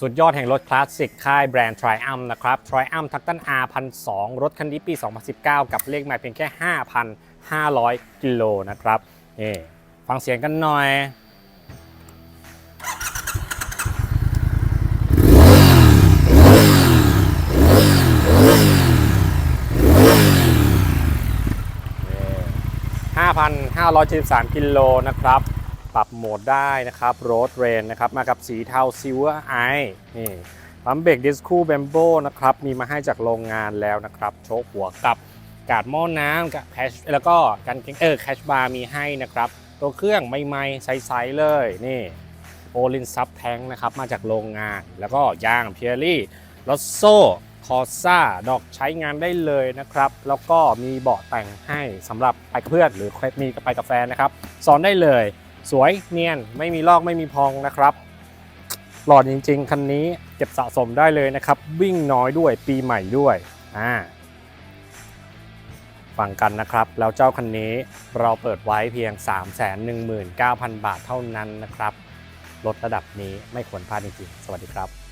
สุดยอดแห่งรถคลาสสิกค่ายแบรนด์ Triumph นะครับ Triumph t u c t o n R 1,200รถคันนี้ปี 2019 กับเลขหมายเพียงแค่ 5,500 กิโลนะครับนี่ฟังเสียงกันหน่อย5,573กิโลนะครับ ปรับโหมดได้นะครับ Road Rain นะครับมากับสีเทา Silver Eye นี่ปั๊มเบรกดิสคูเบมโบนะครับมีมาให้จากโรงงานแล้วนะครับโชคหัวกับกาดหม้อน้ำกับแคชแล้วก็กันเออแคชบาร์มีให้นะครับ ตัวเครื่องไม่ไม่ๆใสๆเลยนี่โอลินซับแทงนะครับมาจากโรงงาน แล้วก็ยางเพียรี่รถโซคอซ่าดอกใช้งานได้เลยนะครับ แล้วก็มีเบาะแต่งให้สำหรับไปกับเพื่อนหรือมีไปกับแฟนนะครับสอนได้เลย สวยเนียนไม่มีลอกไม่มีพองนะครับหล่อจริง ๆ คันนี้เก็บสะสมได้เลยนะครับ วิ่งน้อยด้วยปีใหม่ด้วยอ่าฟังกันนะครับ แล้วเจ้าคันนี้เราเปิดไว้เพียง 319,000 บาทเท่านั้นนะครับรถระดับนี้ไม่ควรพลาดจริงๆ สวัสดีครับ